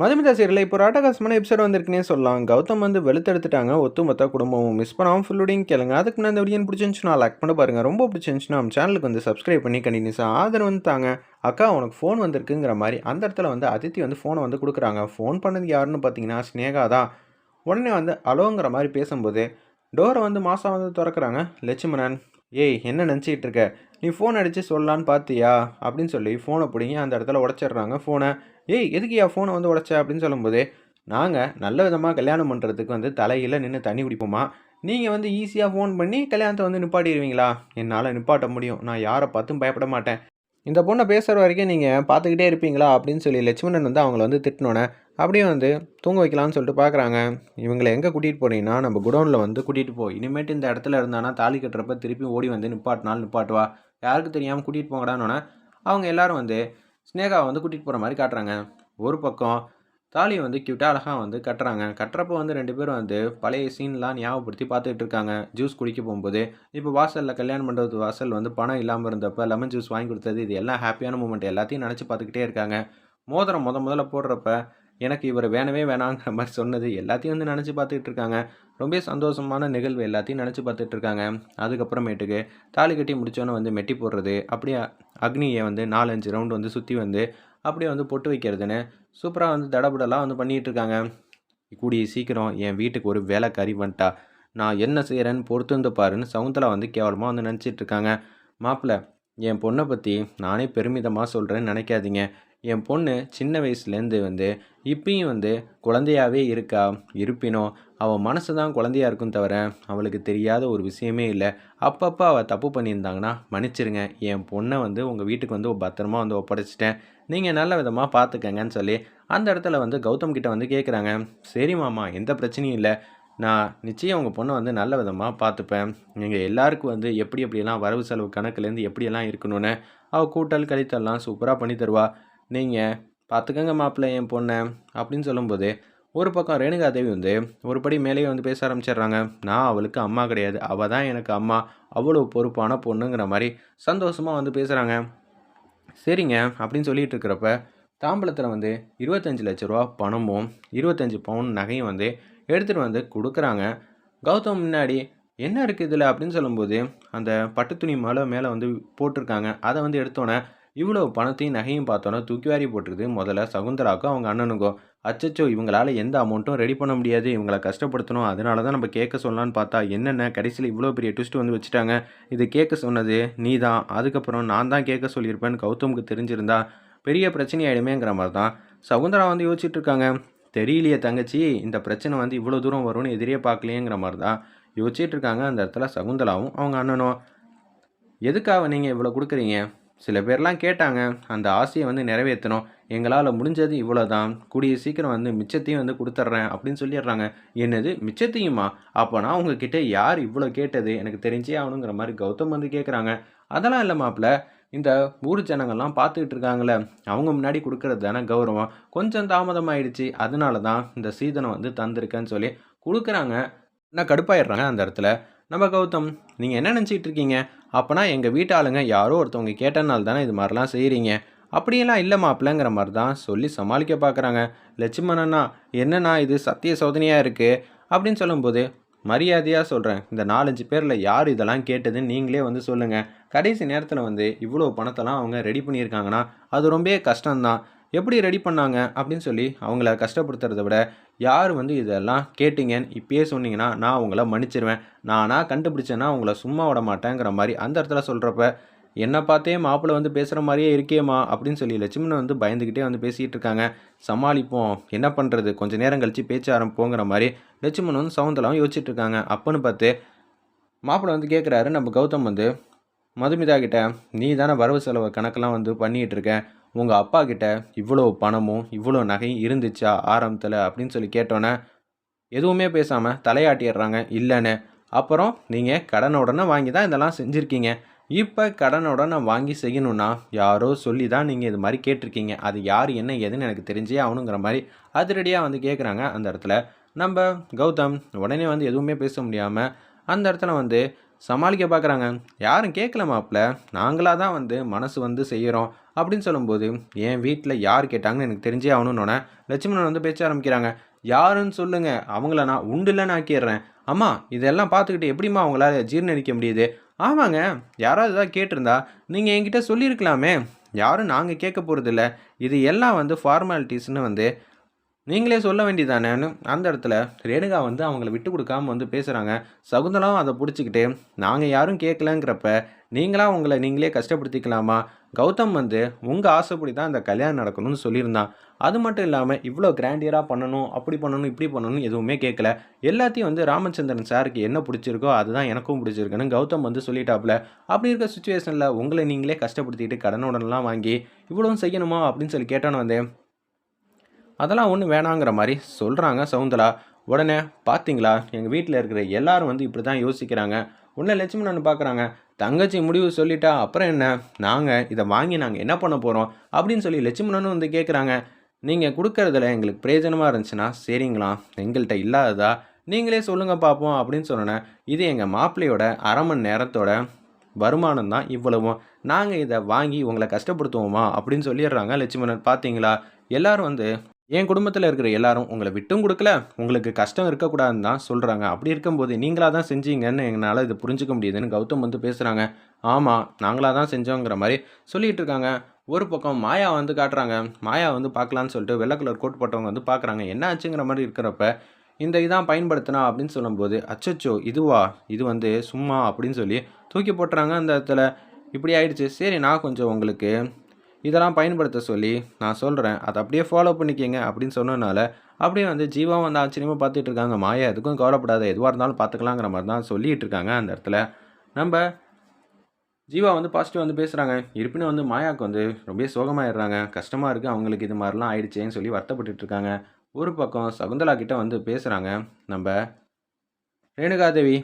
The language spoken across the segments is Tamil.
மதுமிதா இப்போ ஒரு எபிசோட் வந்திருக்குன்னே சொல்லலாம். கௌதம் வந்து வெளுத்தெடுத்துட்டாங்க. ஒத்துமொத்த குடும்பமும் மிஸ் பண்ணாமல் ஃபுல்லுடையும் கேளுங்க. அதுக்கு நான் இந்த வீடியோ பிடிச்சிருந்துச்சுன்னா லைக் பண்ண பாருங்கள் ரொம்ப பிடிச்சிருந்துச்சுன்னா நம்ம சேனலுக்கு வந்து சப்ஸ்கிரைப் பண்ணி கண்டினியூஸாக ஆதரவு வந்து தாங்க. அக்கா உனக்கு ஃபோன் வந்திருக்குங்கிற மாதிரி அந்த இடத்துல வந்து அதித்தி வந்து ஃபோனை வந்து கொடுக்குறாங்க. ஃபோன் பண்ணது யாருன்னு பார்த்தீங்கன்னா ஸ்னேகா தான். உடனே வந்து அலோங்கிற மாதிரி பேசும்போது டோரை வந்து மாதம் வந்து திறக்கிறாங்க. லட்சுமணன் ஏய் என்ன நினச்சிக்கிட்டு இருக்க? நீ ஃபோன் அடித்து சொல்லலான்னு பார்த்தியா? அப்படின்னு சொல்லி ஃபோனை பிடிங்கி அந்த இடத்துல உடச்சிடுறாங்க. ஃபோனை ஏய் எதுக்கு என் ஃபோனை வந்து உடச்ச? அப்படின்னு சொல்லும்போது நாங்கள் நல்ல விதமாக கல்யாணம் பண்ணுறதுக்கு வந்து தலையில் நின்று தண்ணி குடிப்போமா? நீங்கள் வந்து ஈஸியாக ஃபோன் பண்ணி கல்யாணத்தை வந்து நிப்பாட்டிடுவீங்களா? என்னால் நிப்பாட்ட முடியும். நான் யாரை பார்த்தும் பயப்பட மாட்டேன். இந்த பொண்ணை பேசுகிற வரைக்கும் நீங்கள் பார்த்துக்கிட்டே இருப்பீங்களா? அப்படின்னு சொல்லி லட்சுமணன் வந்து அவங்கள வந்து திட்டினோன்னே அப்படியே வந்து தூங்க வைக்கலாம்னு சொல்லிட்டு பார்க்குறாங்க. இவங்களை எங்கே கூட்டிகிட்டு போனீங்கன்னா நம்ம குடோனில் வந்து கூட்டிகிட்டு போ. இனிமேட்டு இந்த இடத்துல இருந்தானா தாலி கட்டுறப்ப திருப்பி ஓடி வந்து நிப்பாட்டினாலும் நிப்பாட்டுவா. யாருக்கு தெரியாமல் கூட்டிகிட்டு போங்கடான்னொன்னே அவங்க எல்லோரும் வந்து ஸ்னேகாவை வந்து கூட்டிகிட்டு போகிற மாதிரி காட்டுறாங்க. ஒரு பக்கம் தாலியை வந்து க்யூட்டாக அழகாக வந்து கட்டுறாங்க. கட்டுறப்போ வந்து ரெண்டு பேரும் வந்து பழைய சீன்லாம் ஞாபகப்படுத்தி பார்த்துக்கிட்டு இருக்காங்க. ஜூஸ் குடிக்க போகும்போது. இப்போ வாசலில் கல்யாணம் பண்ணுறது வாசல் வந்து பணம் இல்லாமல் இருந்தப்போ லெமன் ஜூஸ் வாங்கி கொடுத்தது. இது எல்லாம் ஹாப்பியான மூமெண்ட் எல்லாத்தையும் நினச்சி பார்த்துக்கிட்டே இருக்காங்க. மோதிரம் முத முதல்ல போடுறப்ப எனக்கு இவர் வேணவே வேணாங்கிற மாதிரி சொன்னது எல்லாத்தையும் வந்து நினச்சி பார்த்துட்டு இருக்காங்க. ரொம்ப சந்தோஷமான நிகழ்வு எல்லாத்தையும் நினச்சி பார்த்துட்டு இருக்காங்க. அதுக்கப்புறமேட்டுக்கு தாலி கட்டி முடிச்சோன்னே வந்து மெட்டி போடுறது அப்படியே அக்னியை வந்து நாலஞ்சு ரவுண்டு வந்து சுற்றி வந்து அப்படியே வந்து பொட்டு வைக்கிறதுன்னு சூப்பராக வந்து தடபுடலாம் வந்து பண்ணிகிட்டு இருக்காங்க. கூடிய சீக்கிரம் என் வீட்டுக்கு ஒரு வேலைக்காரி வந்துட்டா. நான் என்ன செய்கிறேன்னு பொறுத்து வந்து பாருன்னு சவுந்தலா வந்து கேவலமாக வந்து நினச்சிட்டு இருக்காங்க. என் பொண்ணை பற்றி நானே பெருமிதமாக சொல்கிறேன்னு நினைக்காதீங்க. என் பொண்ணு சின்ன வயசுலேருந்து வந்து இப்பயும் வந்து குழந்தையாவே இருக்கா? இருப்பினோ அவள் மனசு தான் குழந்தையா இருக்கும் தவிர அவளுக்கு தெரியாத ஒரு விஷயமே இல்லை. அப்பப்போ அவள் தப்பு பண்ணியிருந்தாங்கன்னா மன்னிச்சிருங்க. என் பொண்ணை வந்து உங்கள் வீட்டுக்கு வந்து பத்திரமா வந்து ஒப்படைச்சிட்டேன். நீங்கள் நல்ல விதமாக பார்த்துக்கங்கன்னு சொல்லி அந்த இடத்துல வந்து கௌதம் கிட்ட வந்து கேட்குறாங்க சரி மாமா எந்த பிரச்சனையும் இல்லை. நான் நிச்சயம் உங்கள் பொண்ணை வந்து நல்ல விதமாக பார்த்துப்பேன் நீங்கள் எல்லாருக்கும் வந்து எப்படி எப்படியெல்லாம் வரவு செலவு கணக்குலேருந்து எப்படியெல்லாம் இருக்கணும்னு அவள் கூட்டல் கழித்தல்லாம் சூப்பராக பண்ணி தருவா. நீங்கள் பார்த்துக்கங்க மாப்பிள்ளை என் பொண்ணை அப்படின்னு சொல்லும்போது ஒரு பக்கம் ரேணுகா தேவி வந்து ஒரு படி மேலேயே வந்து பேச ஆரம்பிச்சிடுறாங்க. நான் அவளுக்கு அம்மா கிடையாது. அவள் தான் எனக்கு அம்மா. அவ்வளோ பொறுப்பான பொண்ணுங்கிற மாதிரி சந்தோஷமாக வந்து பேசுகிறாங்க சரிங்க அப்படின்னு சொல்லிட்டு இருக்கிறப்ப தாம்பலத்தில் வந்து இருபத்தஞ்சி லட்ச ரூபா பணமும் இருபத்தஞ்சி பவுன் நகையும் வந்து எடுத்துகிட்டு வந்து கொடுக்குறாங்க. கௌதம் முன்னாடி என்ன இருக்குது இதில்? அப்படின்னு சொல்லும்போது அந்த பட்டு துணி மலை மேலே வந்து போட்டிருக்காங்க. அதை வந்து எடுத்தோன்னே இவ்வளோ பணத்தையும் நகையும் பார்த்தோன்னே தூக்கி வாரி போட்டுருது. முதல்ல சகுந்தராக்கும் அவங்க அண்ணனுக்கும். அச்சச்சோ இவங்களால் எந்த அமௌண்ட்டும் ரெடி பண்ண முடியாது. இவங்களை கஷ்டப்படுத்தணும். அதனால தான் நம்ம கேட்க சொல்லலான்னு பார்த்தா என்னென்ன கடைசியில் இவ்வளோ பெரிய ட்விஸ்ட் வந்து வச்சுட்டாங்க. இது கேட்க சொன்னது நீ தான் அதுக்கப்புறம் நான் தான் கேட்க சொல்லியிருப்பேன்னு கௌதமுக்கு தெரிஞ்சிருந்தா பெரிய பிரச்சனையாயிடுமேங்கிற மாதிரி தான் சகுந்தரா வந்து யோசிச்சுட்டு இருக்காங்க தெரியலையே தங்கச்சி இந்த பிரச்சனை வந்து இவ்வளோ தூரம் வரும்னு எதிரே பார்க்கலையேங்கிற மாதிரி தான் யோசிச்சுட்டு இருக்காங்க அந்த இடத்துல சகுந்தலாவும் அவங்க அண்ணனும். எதுக்காக நீங்கள் இவ்வளோ கொடுக்குறீங்க? சில பேர்லாம் கேட்டாங்க அந்த ஆசையை வந்து நிறைவேற்றணும். எங்களால் முடிஞ்சது இவ்வளோ தான் கூடிய சீக்கிரம் வந்து மிச்சத்தையும் வந்து கொடுத்துட்றேன் அப்படின்னு சொல்லிடுறாங்க. என்னது? மிச்சத்தையுமா? அப்போனா உங்ககிட்ட யார் இவ்வளோ கேட்டது? எனக்கு தெரிஞ்சே ஆகணுங்கிற மாதிரி கௌதம் வந்து கேட்குறாங்க அதெல்லாம் இல்லை மாப்பிள்ள இந்த ஊர் ஜனங்கள்லாம் பார்த்துக்கிட்டு இருக்காங்களே அவங்க முன்னாடி கொடுக்கறது தானே கௌரவம். கொஞ்சம் தாமதமாயிடுச்சு. அதனால தான் இந்த சீதனை வந்து தந்திருக்கேன்னு சொல்லி கொடுக்குறாங்க. நான் கடுப்பாயிடுறாங்க அந்த இடத்துல. நம்ம கௌதம் நீங்கள் என்ன நினச்சிட்டு இருக்கீங்க? அப்போனா எங்கள் வீட்டாளுங்க யாரோ ஒருத்தவங்க கேட்டனால தானே இது மாதிரிலாம் செய்கிறீங்க அப்படியெல்லாம் இல்லை மாப்பிள்ளைங்கிற மாதிரி தான் சொல்லி சமாளிக்க பார்க்குறாங்க லட்சுமணனா என்னண்ணா இது சத்திய சோதனையாக இருக்குது அப்படின்னு சொல்லும்போது மரியாதையாக சொல்கிறேன் இந்த நாலஞ்சு பேரில் யார் இதெல்லாம் கேட்டதுன்னு நீங்களே வந்து சொல்லுங்கள் கடைசி நேரத்தில் வந்து இவ்வளோ பணத்தெல்லாம் அவங்க ரெடி பண்ணியிருக்காங்கன்னா அது ரொம்பவே கஷ்டம்தான். எப்படி ரெடி பண்ணாங்க அப்படின்னு சொல்லி அவங்கள கஷ்டப்படுத்துறத விட யார் வந்து இதெல்லாம் கேட்டிங்கன்னு இப்பயே சொன்னீங்கன்னா நான் அவங்கள மன்னிச்சிருவேன். நானாக கண்டுபிடிச்சேன்னா அவங்கள சும்மா விட மாட்டேங்கிற மாதிரி அந்த இடத்துல சொல்கிறப்ப என்னை பார்த்தே மாப்பிள்ளை வந்து பேசுகிற மாதிரியே இருக்கேம்மா அப்படின்னு சொல்லி லட்சுமணன் வந்து பயந்துக்கிட்டே வந்து பேசிகிட்டு இருக்காங்க. சமாளிப்போம். என்ன பண்ணுறது கொஞ்சம் நேரம் கழித்து பேச்ச ஆரம்பிப்போங்கிற மாதிரி லட்சுமணன் வந்து சவுந்தலாம் யோசிச்சுட்டு இருக்காங்க. அப்பன்னு பார்த்து மாப்பிள்ளை வந்து கேட்குறாரு நம்ம கௌதம் வந்து மதுமிதா கிட்ட நீ தானே வரவு செலவு கணக்கெல்லாம் வந்து பண்ணிகிட்டு இருக்க. உங்கள் அப்பா கிட்ட இவ்வளோ பணமும் இவ்வளோ நகையும் இருந்துச்சா ஆரம்பத்தில் அப்படின்னு சொல்லி கேட்டோன்னே எதுவுமே பேசாமல் தலையாட்டிடுறாங்க இல்லைன்னு. அப்புறம் நீங்கள் கடனை உடனே வாங்கி தான் இதெல்லாம் செஞ்சுருக்கீங்க. இப்போ கடனை உடனே வாங்கி செய்யணும்னா யாரோ சொல்லி தான் நீங்கள் இது மாதிரி கேட்டிருக்கீங்க. அது யார் என்ன ஏதுன்னு எனக்கு தெரிஞ்சே ஆகணுங்கிற மாதிரி அதிரடியாக வந்து கேட்குறாங்க அந்த இடத்துல. நம்ம கௌதம் உடனே வந்து எதுவுமே பேச முடியாமல் அந்த இடத்துல வந்து சமாளிக்க பார்க்குறாங்க யாரும் கேட்கல மாப்பிள்ள நாங்களாக தான் வந்து மனசு வந்து செய்கிறோம் அப்படின்னு சொல்லும்போது என் வீட்டில் யார் கேட்டாங்கன்னு எனக்கு தெரிஞ்சே ஆகணுன்னொன்னே லட்சுமணன் வந்து பேச்ச ஆரம்பிக்கிறாங்க. யாருன்னு சொல்லுங்க. அவங்கள நான் உண்டுலன்னு ஆக்கிடுறேன். அம்மா இதெல்லாம் பார்த்துக்கிட்டு எப்படிம்மா அவங்களால ஜீர்ணிக்க முடியுது? ஆமாங்க. யாராவது ஏதாவது கேட்டிருந்தா நீங்கள் என்கிட்ட சொல்லியிருக்கலாமே. யாரும் நாங்கள் கேட்க போகிறதில்ல இது எல்லாம் வந்து ஃபார்மாலிட்டிஸ்னு வந்து நீங்களே சொல்ல வேண்டியதானேன்னு அந்த இடத்துல ரேணுகா வந்து அவங்கள விட்டு கொடுக்காம வந்து பேசுகிறாங்க சகுந்தலாவும் அதை பிடிச்சிக்கிட்டு நாங்கள் யாரும் கேட்கலங்கிறப்ப நீங்களா உங்களை நீங்களே கஷ்டப்படுத்திக்கலாமா? கௌதம் வந்து உங்கள் ஆசைப்படி தான் அந்த கல்யாணம் நடக்கணும்னு சொல்லியிருந்தான். அது மட்டும் இல்லாமல் இவ்வளோ கிராண்டியராக பண்ணணும் அப்படி பண்ணணும் இப்படி பண்ணணும் எதுவுமே கேட்கல எல்லாத்தையும் வந்து ராமச்சந்திரன் சாருக்கு என்ன பிடிச்சிருக்கோ அதுதான் எனக்கும் பிடிச்சிருக்குன்னு கௌதம் வந்து சொல்லிட்டாப்புல. அப்படி இருக்க சுச்சுவேஷனில் உங்களை நீங்களே கஷ்டப்படுத்திட்டு கடனுடனெலாம் வாங்கி இவ்வளோ செய்யணுமா? அப்படின்னு சொல்லி கேட்டோன்னு வந்து அதெல்லாம் ஒன்றும் வேணாங்கிற மாதிரி சொல்கிறாங்க சவுந்தலா. உடனே பார்த்தீங்களா எங்கள் வீட்டில் இருக்கிற எல்லாரும் வந்து இப்படி தான் யோசிக்கிறாங்க உடனே லட்சுமணன் பார்க்குறாங்க தங்கச்சி முடிவு சொல்லிட்டா அப்புறம் என்ன? நாங்கள் இதை வாங்கி நாங்கள் என்ன பண்ண போகிறோம் அப்படின்னு சொல்லி லட்சுமணனும் வந்து கேட்குறாங்க நீங்கள் கொடுக்கறதுல எங்களுக்கு பிரயோஜனமாக இருந்துச்சுன்னா சரிங்களா? எங்கள்கிட்ட இல்லாததா? நீங்களே சொல்லுங்கள் பார்ப்போம் அப்படின்னு சொன்னேன் இது எங்கள் மாப்பிள்ளையோட அரை மணி நேரத்தோட வருமானம் தான் இவ்வளவும். நாங்கள் இதை வாங்கி உங்களை கஷ்டப்படுத்துவோமா? அப்படின்னு சொல்லிடுறாங்க லட்சுமணன் பார்த்தீங்களா எல்லோரும் வந்து என் குடும்பத்தில் இருக்கிற எல்லாரும் உங்களை விட்டும் கொடுக்கல உங்களுக்கு கஷ்டம் இருக்கக்கூடாதுன்னு தான் சொல்கிறாங்க அப்படி இருக்கும்போது நீங்களாக தான் செஞ்சீங்கன்னு எங்களால் இது புரிஞ்சுக்க முடியுதுன்னு கௌதம் வந்து பேசுகிறாங்க ஆமாம் நாங்களாக தான் செஞ்சோங்கிற மாதிரி சொல்லிகிட்டு இருக்காங்க. ஒரு பக்கம் மாயா வந்து காட்டுறாங்க. மாயா வந்து பார்க்கலான்னு சொல்லிட்டு வெள்ளை கலர் கோட் போட்டவங்க வந்து பார்க்குறாங்க. என்ன ஆச்சுங்கிற மாதிரி இருக்கிறப்ப இந்த இதான் பயன்படுத்தினா அப்படின்னு சொல்லும்போது அச்சச்சோ இதுவா? இது வந்து சும்மா அப்படின்னு சொல்லி தூக்கி போட்டுறாங்க அந்த இடத்துல. இப்படி ஆயிடுச்சு. சரி நான் கொஞ்சம் உங்களுக்கு இதெல்லாம் பயன்படுத்த சொல்லி நான் சொல்கிறேன் அதை அப்படியே ஃபாலோ பண்ணிக்கங்க அப்படின்னு சொன்னனால அப்படியே வந்து ஜீவா வந்து ஆச்சரியமாக பார்த்துட்டு இருக்காங்க. மாயா எதுக்கும் கவலைப்படாத எதுவாக இருந்தாலும் பார்த்துக்கலாங்கிற மாதிரி தான் சொல்லிகிட்டு இருக்காங்க அந்த இடத்துல. நம்ம ஜீவா வந்து பாசிட்டிவ் வந்து பேசுகிறாங்க இருப்பினும் வந்து மாயாவுக்கு வந்து ரொம்ப சோகமாயிடுறாங்க. கஷ்டமாக இருக்குது அவங்களுக்கு இது மாதிரிலாம் ஆயிடுச்சேன்னு சொல்லி வருத்தப்பட்டுட்டு இருக்காங்க. ஒரு பக்கம் சகுந்தலா கிட்ட வந்து பேசுகிறாங்க நம்ம ரேணுகாதேவி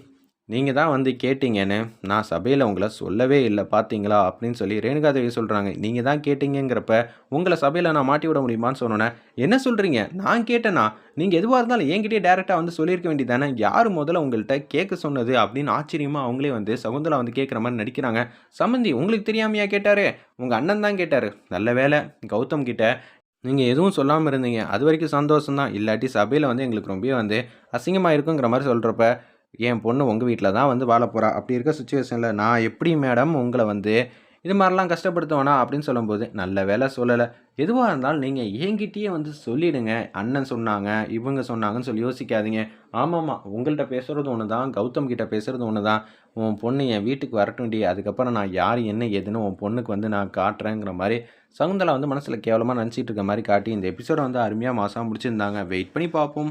நீங்கள் தான் வந்து கேட்டீங்கன்னு நான் சபையில் உங்களை சொல்லவே இல்லை பார்த்தீங்களா அப்படின்னு சொல்லி ரேணுகாதேவி சொல்கிறாங்க நீங்கள் தான் கேட்டீங்கங்கிறப்ப உங்களை சபையில் நான் மாட்டி விட முடியுமான்னு சொன்னோன்னே என்ன சொல்கிறீங்க நான் கேட்டேன்னா நீங்கள் எதுவாக இருந்தாலும் என்கிட்டயே டேரெக்டாக வந்து சொல்லியிருக்க வேண்டியதானே யார் முதல்ல உங்கள்கிட்ட கேட்க சொன்னது? அப்படின்னு ஆச்சரியமாக அவங்களே வந்து சகுந்தலா வந்து கேட்குற மாதிரி நடிக்கிறாங்க. சம்மந்தி உங்களுக்கு தெரியாமையா? கேட்டாரு. உங்கள் அண்ணன் தான் கேட்டார். நல்ல வேலை கௌதம் கிட்ட நீங்கள் எதுவும் சொல்லாமல் இருந்தீங்க. அது வரைக்கும் சந்தோஷம் தான் இல்லாட்டி சபையில் வந்து எங்களுக்கு ரொம்ப வந்து அசிங்கமாக இருக்குங்கிற மாதிரி சொல்கிறப்ப என் பொண்ணு உங்கள் வீட்டில் தான் வந்து வாழ போகிறா அப்படி இருக்க சுச்சுவேஷனில் நான் எப்படி மேடம் உங்களை வந்து இது மாதிரிலாம் கஷ்டப்படுத்துவேனா அப்படின்னு சொல்லும்போது நல்ல வேலை சொல்லலை. எதுவாக இருந்தாலும் நீங்கள் என்கிட்டயே வந்து சொல்லிவிடுங்க அண்ணன் சொன்னாங்க இவங்க சொன்னாங்கன்னு சொல்லி யோசிக்காதீங்க. ஆமாம்மா உங்கள்கிட்ட பேசுகிறது ஒன்று தான் கௌதம் கிட்ட பேசுகிறது ஒன்று தான் உன் பொண்ணு என் வீட்டுக்கு வரட்டும்டி. அதுக்கப்புறம் நான் யார் என்ன ஏதுன்னு உன் பொண்ணுக்கு வந்து நான் காட்டுறேங்கிற மாதிரி சகுந்தலா வந்து மனசில் கேவலமாக நினச்சிட்டு இருக்க மாதிரி காட்டி இந்த எபிசோடை வந்து அருமையாக மாதம் முடிச்சிருந்தாங்க. வெயிட் பண்ணி பார்ப்போம்.